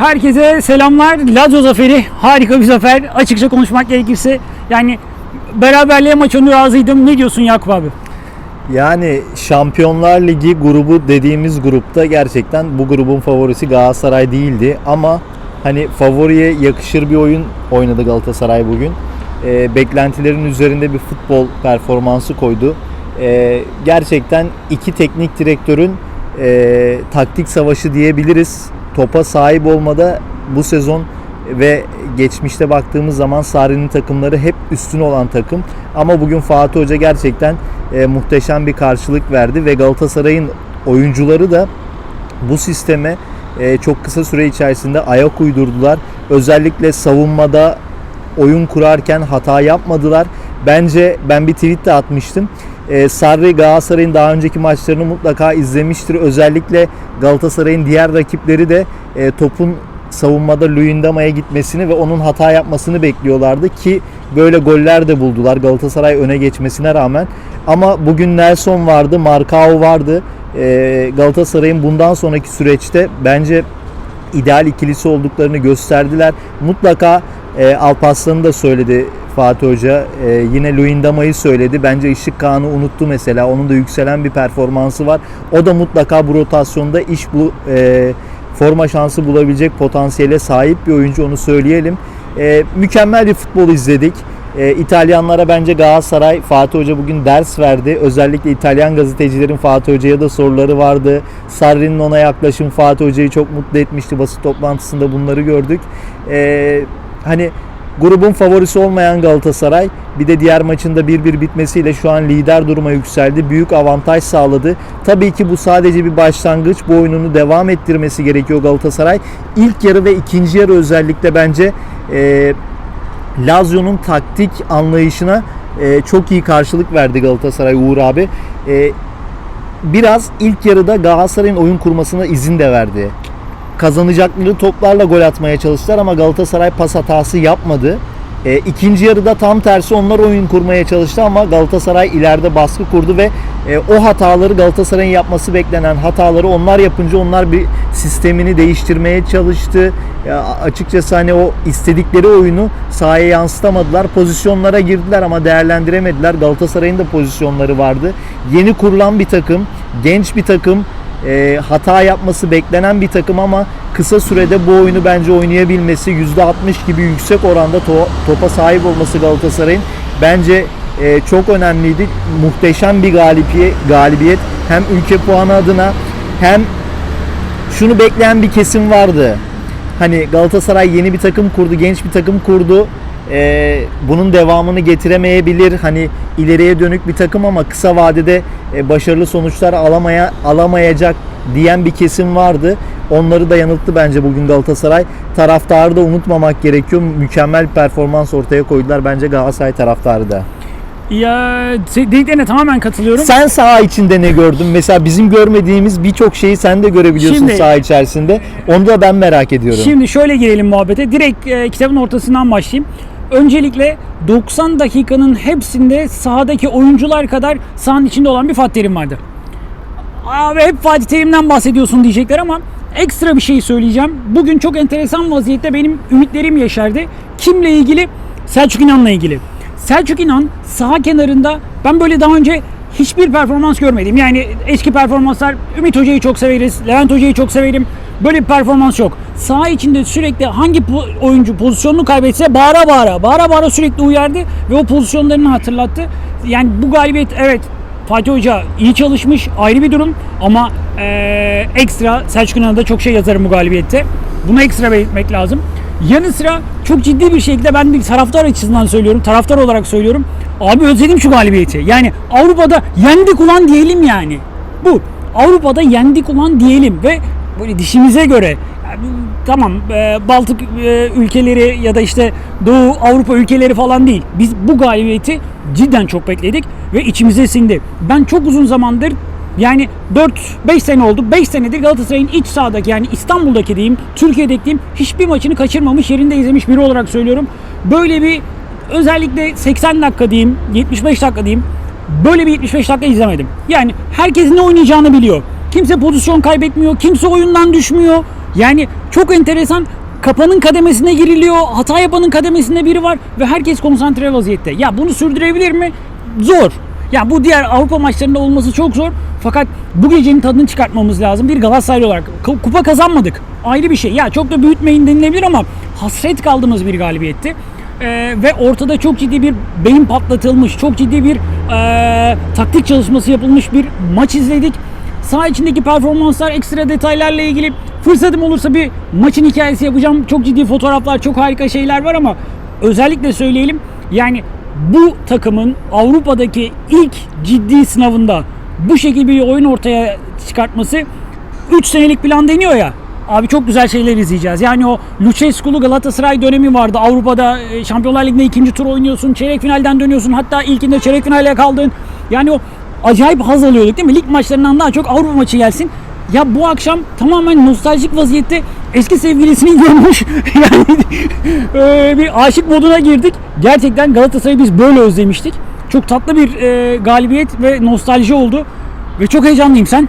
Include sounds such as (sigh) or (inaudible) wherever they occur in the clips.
Herkese selamlar. Lazio zaferi harika bir zafer. Açıkça konuşmak gerekirse yani beraberliğe maç önü razıydım. Ne diyorsun Yakup abi? Yani Şampiyonlar Ligi grubu dediğimiz grupta gerçekten bu grubun favorisi Galatasaray değildi ama hani favoriye yakışır bir oyun oynadı Galatasaray bugün. Ee, beklentilerin üzerinde bir futbol performansı koydu. Ee, gerçekten iki teknik direktörün e, taktik savaşı diyebiliriz. Topa sahip olmada bu sezon ve geçmişte baktığımız zaman Sarri'nin takımları hep üstün olan takım. Ama bugün Fatih Hoca gerçekten e, muhteşem bir karşılık verdi ve Galatasaray'ın oyuncuları da bu sisteme e, çok kısa süre içerisinde ayak uydurdular. Özellikle savunmada oyun kurarken hata yapmadılar. Bence ben bir tweet de atmıştım. E, Sarri Galatasaray'ın daha önceki maçlarını mutlaka izlemiştir. Özellikle Galatasaray'ın diğer rakipleri de e, topun savunmada Luyendama'ya gitmesini ve onun hata yapmasını bekliyorlardı ki böyle goller de buldular Galatasaray öne geçmesine rağmen. Ama bugün Nelson vardı, Marcao vardı. Ee, Galatasaray'ın bundan sonraki süreçte bence ideal ikilisi olduklarını gösterdiler. Mutlaka e, da söyledi Fatih Hoca. E, yine Luyendama'yı söyledi. Bence Işık Kağan'ı unuttu mesela. Onun da yükselen bir performansı var. O da mutlaka bu rotasyonda iş bu e, forma şansı bulabilecek potansiyele sahip bir oyuncu onu söyleyelim. E, mükemmel bir futbol izledik. E, İtalyanlara bence Galatasaray, Fatih Hoca bugün ders verdi. Özellikle İtalyan gazetecilerin Fatih Hoca'ya da soruları vardı. Sarri'nin ona yaklaşım Fatih Hoca'yı çok mutlu etmişti. Basın toplantısında bunları gördük. E, hani grubun favorisi olmayan Galatasaray bir de diğer maçında 1-1 bitmesiyle şu an lider duruma yükseldi. Büyük avantaj sağladı. Tabii ki bu sadece bir başlangıç. Bu oyununu devam ettirmesi gerekiyor Galatasaray. İlk yarı ve ikinci yarı özellikle bence e, Lazio'nun taktik anlayışına e, çok iyi karşılık verdi Galatasaray Uğur abi. E, biraz ilk yarıda Galatasaray'ın oyun kurmasına izin de verdi. Kazanacakları toplarla gol atmaya çalıştılar ama Galatasaray pas hatası yapmadı. E, ikinci yarıda tam tersi onlar oyun kurmaya çalıştı ama Galatasaray ileride baskı kurdu ve e, o hataları Galatasaray'ın yapması beklenen hataları onlar yapınca onlar bir sistemini değiştirmeye çalıştı. Ya, açıkçası hani o istedikleri oyunu sahaya yansıtamadılar. Pozisyonlara girdiler ama değerlendiremediler. Galatasaray'ın da pozisyonları vardı. Yeni kurulan bir takım, genç bir takım e, hata yapması beklenen bir takım ama kısa sürede bu oyunu bence oynayabilmesi %60 gibi yüksek oranda to- topa sahip olması Galatasaray'ın bence e, çok önemliydi. Muhteşem bir galibiyet, galibiyet hem ülke puanı adına hem şunu bekleyen bir kesim vardı. Hani Galatasaray yeni bir takım kurdu, genç bir takım kurdu. Ee, bunun devamını getiremeyebilir. Hani ileriye dönük bir takım ama kısa vadede başarılı sonuçlar alamaya alamayacak diyen bir kesim vardı. Onları da yanılttı bence bugün Galatasaray. Taraftarı da unutmamak gerekiyor. Mükemmel performans ortaya koydular bence Galatasaray taraftarı da. Ya se- dediklerine tamamen katılıyorum. Sen saha içinde ne gördün? Mesela bizim görmediğimiz birçok şeyi sen de görebiliyorsun Şimdi- saha içerisinde. Onu da ben merak ediyorum. Şimdi şöyle girelim muhabbete. Direkt e, kitabın ortasından başlayayım. Öncelikle 90 dakikanın hepsinde sahadaki oyuncular kadar sahanın içinde olan bir Fatih Terim vardı. Abi hep Fatih Terim'den bahsediyorsun diyecekler ama ekstra bir şey söyleyeceğim. Bugün çok enteresan vaziyette benim ümitlerim yeşerdi. Kimle ilgili? Selçuk İnan'la ilgili. Selçuk İnan saha kenarında ben böyle daha önce hiçbir performans görmedim. Yani eski performanslar Ümit Hoca'yı çok severiz, Levent Hoca'yı çok severim. Böyle bir performans yok. Saha içinde sürekli hangi oyuncu pozisyonunu kaybetse bağıra bağıra, bağıra bağıra sürekli uyardı ve o pozisyonlarını hatırlattı. Yani bu galibiyet evet Fatih Hoca iyi çalışmış ayrı bir durum ama eee, ekstra Selçuk da çok şey yazarım bu galibiyette. Bunu ekstra belirtmek lazım. Yanı sıra çok ciddi bir şekilde ben bir taraftar açısından söylüyorum, taraftar olarak söylüyorum. Abi özledim şu galibiyeti. Yani Avrupa'da yendik ulan diyelim yani. Bu. Avrupa'da yendik ulan diyelim ve böyle dişimize göre tamam e, Baltık e, ülkeleri ya da işte Doğu Avrupa ülkeleri falan değil. Biz bu galibiyeti cidden çok bekledik ve içimize sindi. Ben çok uzun zamandır yani 4-5 sene oldu. 5 senedir Galatasaray'ın iç sahadaki yani İstanbul'daki diyeyim, Türkiye'deki diyeyim hiçbir maçını kaçırmamış yerinde izlemiş biri olarak söylüyorum. Böyle bir özellikle 80 dakika diyeyim, 75 dakika diyeyim böyle bir 75 dakika izlemedim. Yani herkes ne oynayacağını biliyor. Kimse pozisyon kaybetmiyor, kimse oyundan düşmüyor. Yani çok enteresan kapanın kademesine giriliyor, hata yapanın kademesinde biri var ve herkes konsantre vaziyette. Ya bunu sürdürebilir mi? Zor. Ya bu diğer Avrupa maçlarında olması çok zor. Fakat bu gecenin tadını çıkartmamız lazım. Bir Galatasaray olarak Ku- kupa kazanmadık. Ayrı bir şey. Ya çok da büyütmeyin denilebilir ama hasret kaldığımız bir galibiyetti. Ee, ve ortada çok ciddi bir beyin patlatılmış, çok ciddi bir ee, taktik çalışması yapılmış bir maç izledik. Saha içindeki performanslar, ekstra detaylarla ilgili fırsatım olursa bir maçın hikayesi yapacağım. Çok ciddi fotoğraflar, çok harika şeyler var ama özellikle söyleyelim. Yani bu takımın Avrupa'daki ilk ciddi sınavında bu şekilde bir oyun ortaya çıkartması 3 senelik plan deniyor ya. Abi çok güzel şeyler izleyeceğiz. Yani o Lucescu'lu Galatasaray dönemi vardı. Avrupa'da e, Şampiyonlar Ligi'nde ikinci tur oynuyorsun. Çeyrek finalden dönüyorsun. Hatta ilkinde çeyrek finale kaldın. Yani o acayip haz alıyorduk değil mi? Lig maçlarından daha çok Avrupa maçı gelsin. Ya bu akşam tamamen nostaljik vaziyette eski sevgilisini (laughs) görmüş. yani e, bir aşık moduna girdik. Gerçekten Galatasaray'ı biz böyle özlemiştik. Çok tatlı bir e, galibiyet ve nostalji oldu. Ve çok heyecanlıyım sen.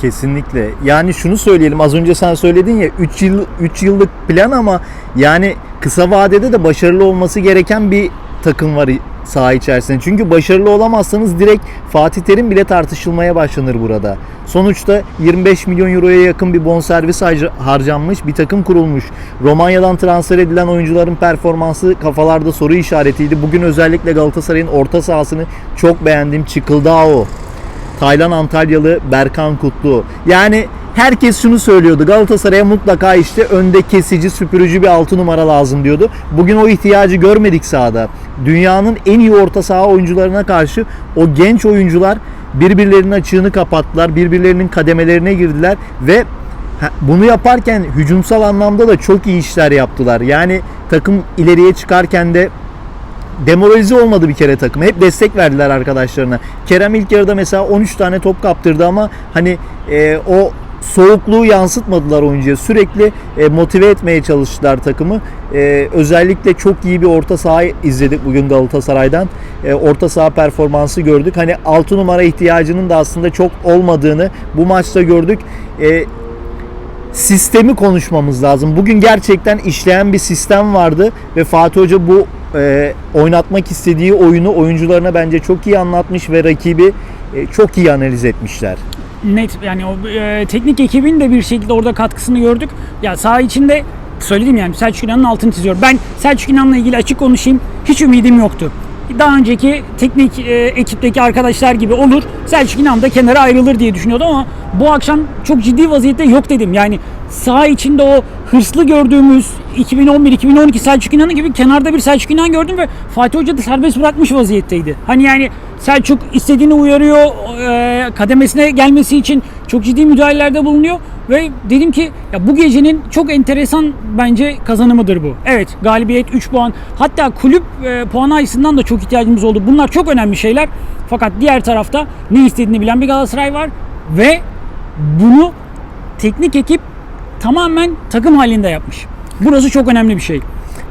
Kesinlikle. Yani şunu söyleyelim. Az önce sen söyledin ya 3 yıl 3 yıllık plan ama yani kısa vadede de başarılı olması gereken bir takım var saha içerisinde. Çünkü başarılı olamazsanız direkt Fatih Terim bile tartışılmaya başlanır burada. Sonuçta 25 milyon euroya yakın bir bonservis harca- harcanmış, bir takım kurulmuş. Romanya'dan transfer edilen oyuncuların performansı kafalarda soru işaretiydi. Bugün özellikle Galatasaray'ın orta sahasını çok beğendim. Çıkıldao, Taylan Antalyalı Berkan Kutlu. Yani herkes şunu söylüyordu. Galatasaray'a mutlaka işte önde kesici, süpürücü bir 6 numara lazım diyordu. Bugün o ihtiyacı görmedik sahada. Dünyanın en iyi orta saha oyuncularına karşı o genç oyuncular birbirlerinin açığını kapattılar. Birbirlerinin kademelerine girdiler ve bunu yaparken hücumsal anlamda da çok iyi işler yaptılar. Yani takım ileriye çıkarken de demoralize olmadı bir kere takım. Hep destek verdiler arkadaşlarına. Kerem ilk yarıda mesela 13 tane top kaptırdı ama hani e, o soğukluğu yansıtmadılar oyuncuya. Sürekli e, motive etmeye çalıştılar takımı. E, özellikle çok iyi bir orta saha izledik bugün Galatasaray'dan. E, orta saha performansı gördük. Hani 6 numara ihtiyacının da aslında çok olmadığını bu maçta gördük. E, sistemi konuşmamız lazım. Bugün gerçekten işleyen bir sistem vardı ve Fatih Hoca bu e, oynatmak istediği oyunu oyuncularına bence çok iyi anlatmış ve rakibi e, çok iyi analiz etmişler. net yani o e, teknik ekibin de bir şekilde orada katkısını gördük. Ya saha içinde söyledim yani Selçuk İnan'ın altını çiziyorum. Ben Selçuk İnan'la ilgili açık konuşayım. Hiç ümidim yoktu. Daha önceki teknik e, ekipteki arkadaşlar gibi olur. Selçuk İnan da kenara ayrılır diye düşünüyordum ama bu akşam çok ciddi vaziyette yok dedim. Yani saha içinde o hırslı gördüğümüz 2011-2012 Selçuk İnan'ı gibi kenarda bir Selçuk İnan gördüm ve Fatih Hoca da serbest bırakmış vaziyetteydi. Hani yani Selçuk istediğini uyarıyor, e, kademesine gelmesi için çok ciddi müdahalelerde bulunuyor ve dedim ki ya bu gecenin çok enteresan bence kazanımıdır bu. Evet galibiyet 3 puan hatta kulüp e, puanı açısından da çok ihtiyacımız oldu. Bunlar çok önemli şeyler fakat diğer tarafta ne istediğini bilen bir Galatasaray var ve bunu teknik ekip tamamen takım halinde yapmış. Burası çok önemli bir şey.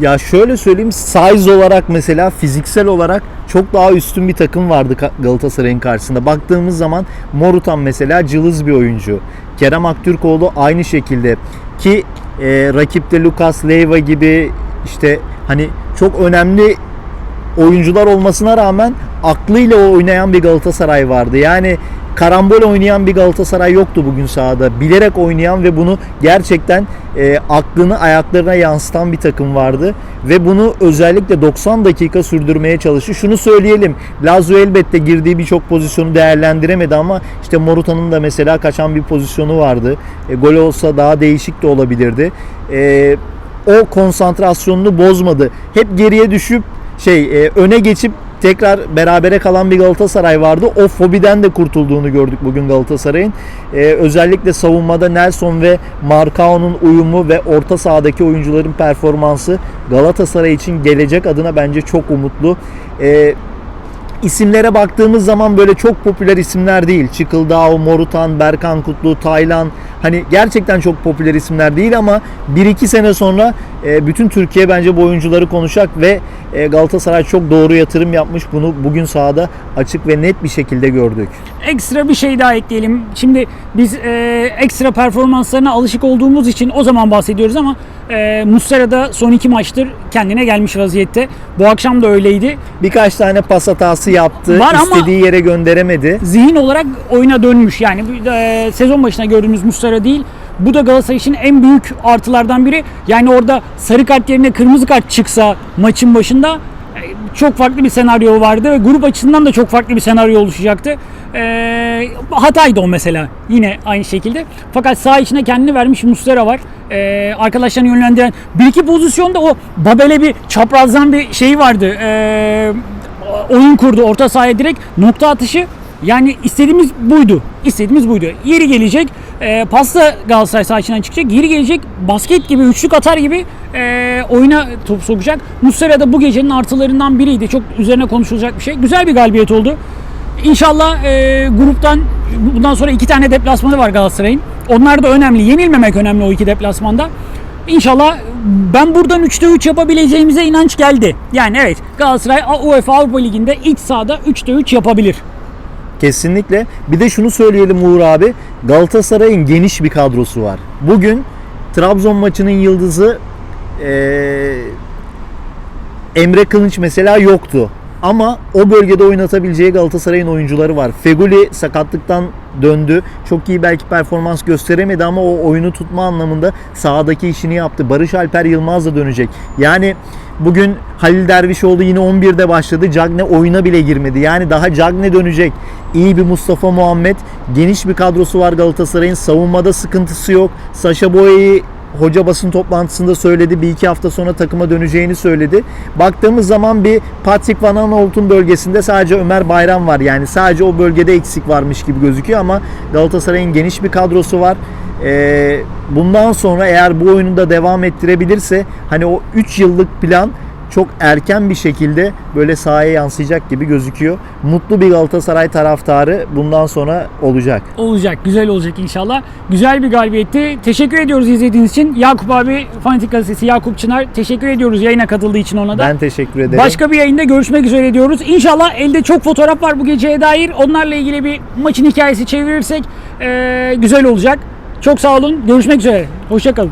Ya şöyle söyleyeyim size olarak mesela fiziksel olarak çok daha üstün bir takım vardı Galatasaray'ın karşısında. Baktığımız zaman Morutan mesela cılız bir oyuncu. Kerem Aktürkoğlu aynı şekilde ki e, rakipte Lucas Leiva gibi işte hani çok önemli oyuncular olmasına rağmen aklıyla oynayan bir Galatasaray vardı. Yani karambol oynayan bir Galatasaray yoktu bugün sahada. Bilerek oynayan ve bunu gerçekten e, aklını ayaklarına yansıtan bir takım vardı. Ve bunu özellikle 90 dakika sürdürmeye çalıştı. Şunu söyleyelim. Lazio elbette girdiği birçok pozisyonu değerlendiremedi ama işte Morutan'ın da mesela kaçan bir pozisyonu vardı. E, gol olsa daha değişik de olabilirdi. E, o konsantrasyonunu bozmadı. Hep geriye düşüp şey e, öne geçip tekrar berabere kalan bir Galatasaray vardı. O fobiden de kurtulduğunu gördük bugün Galatasaray'ın. E, özellikle savunmada Nelson ve Marcao'nun uyumu ve orta sahadaki oyuncuların performansı Galatasaray için gelecek adına bence çok umutlu. E, isimlere baktığımız zaman böyle çok popüler isimler değil. Çıkıldao, Morutan, Berkan Kutlu, Taylan Hani gerçekten çok popüler isimler değil ama 1-2 sene sonra e, bütün Türkiye bence bu oyuncuları konuşacak ve e, Galatasaray çok doğru yatırım yapmış. Bunu bugün sahada açık ve net bir şekilde gördük. Ekstra bir şey daha ekleyelim. Şimdi biz e, ekstra performanslarına alışık olduğumuz için o zaman bahsediyoruz ama e, Muslera da son iki maçtır kendine gelmiş vaziyette. Bu akşam da öyleydi. Birkaç tane pas hatası yaptı. Var ama- istediği yere gönderemedi. zihin olarak oyuna dönmüş. Yani e, sezon başına gördüğümüz Muslera değil. Bu da Galatasaray için en büyük artılardan biri. Yani orada sarı kart yerine kırmızı kart çıksa maçın başında e, çok farklı bir senaryo vardı ve grup açısından da çok farklı bir senaryo oluşacaktı. E, hataydı o mesela yine aynı şekilde. Fakat sağ içine kendini vermiş Muslera var. E, arkadaşlarını yönlendiren bir iki pozisyonda o Babel'e bir çaprazdan bir şey vardı. E, oyun kurdu orta sahaya direkt nokta atışı yani istediğimiz buydu. İstediğimiz buydu. Yeri gelecek e, pasta Galatasaray sağ içinden çıkacak. Yeri gelecek basket gibi üçlük atar gibi e, oyuna top sokacak. Muslera da bu gecenin artılarından biriydi. Çok üzerine konuşulacak bir şey. Güzel bir galibiyet oldu. İnşallah e, gruptan bundan sonra iki tane deplasmanı var Galatasaray'ın. Onlar da önemli. Yenilmemek önemli o iki deplasmanda. İnşallah ben buradan 3'te 3 yapabileceğimize inanç geldi. Yani evet Galatasaray UEFA Avrupa Ligi'nde iç sahada 3'te 3 yapabilir. Kesinlikle. Bir de şunu söyleyelim Uğur abi. Galatasaray'ın geniş bir kadrosu var. Bugün Trabzon maçının yıldızı eee, Emre Kılınç mesela yoktu. Ama o bölgede oynatabileceği Galatasaray'ın oyuncuları var. Feguli sakatlıktan döndü. Çok iyi belki performans gösteremedi ama o oyunu tutma anlamında sahadaki işini yaptı. Barış Alper Yılmaz da dönecek. Yani bugün Halil Dervişoğlu yine 11'de başladı. Cagne oyuna bile girmedi. Yani daha Cagne dönecek. İyi bir Mustafa Muhammed. Geniş bir kadrosu var Galatasaray'ın. Savunmada sıkıntısı yok. Saşa Boya'yı hoca basın toplantısında söyledi. Bir iki hafta sonra takıma döneceğini söyledi. Baktığımız zaman bir Patrick Van Aanholt'un bölgesinde sadece Ömer Bayram var. Yani sadece o bölgede eksik varmış gibi gözüküyor ama Galatasaray'ın geniş bir kadrosu var. Ee, bundan sonra eğer bu oyunu da devam ettirebilirse hani o 3 yıllık plan çok erken bir şekilde böyle sahaya yansıyacak gibi gözüküyor. Mutlu bir Galatasaray taraftarı bundan sonra olacak. Olacak, güzel olacak inşallah. Güzel bir galibiyetti. Teşekkür ediyoruz izlediğiniz için. Yakup abi, Fanatik Gazetesi Yakup Çınar. Teşekkür ediyoruz yayına katıldığı için ona da. Ben teşekkür ederim. Başka bir yayında görüşmek üzere diyoruz. İnşallah elde çok fotoğraf var bu geceye dair. Onlarla ilgili bir maçın hikayesi çevirirsek eee, güzel olacak. Çok sağ olun. Görüşmek üzere. Hoşçakalın.